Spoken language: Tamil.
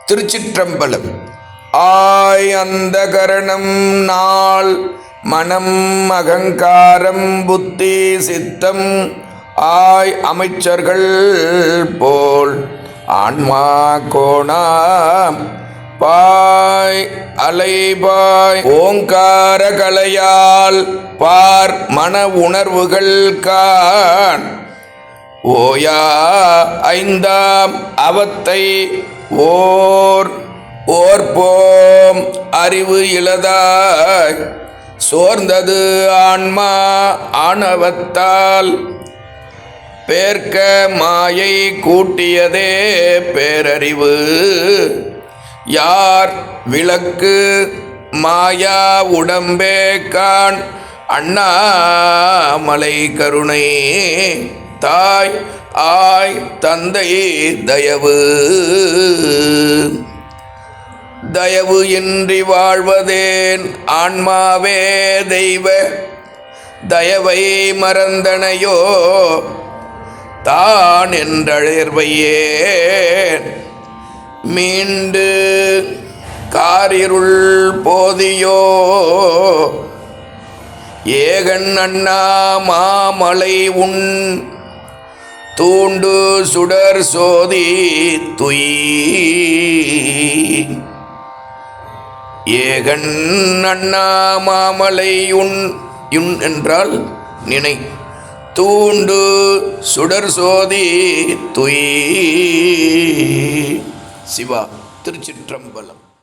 திருச்சிற்றம்பலம். ஆய் அந்த கரணம் நாள் மனம் அகங்காரம் புத்தி சித்தம் ஆய் அமைச்சர்கள் போல் ஆன்மா கோணாம். பாய் அலைபாய் ஓங்கார கலையால் பார் மன உணர்வுகள் கான் ஓயா ஐந்தாம் அவத்தை ஓர் ஓர்போம் அறிவு இளதாய் சோர்ந்தது ஆன்மா ஆணவத்தால். பேர்க்க மாயை கூட்டியதே பேரறிவு. யார் விளக்கு மாயா உடம்பே கான் அண்ணாமலை கருணை. தாய் ஆய் தந்தை தயவு. தயவு இன்றி வாழ்வதேன் ஆன்மாவே தெய்வ. தயவை மறந்தனையோ தான் என்றழைர்வையேன் மீண்டு காரிருள் போதியோ ஏகன் அண்ணா மாமலை உன் தூண்டு சுடர் சோதி துய். ஏகன் அண்ணா மாமலை உன் உன் என்றால் நினை. தூண்டு சுடர் சோதி துய். சிவா திருச்சிற்றம்பலம்.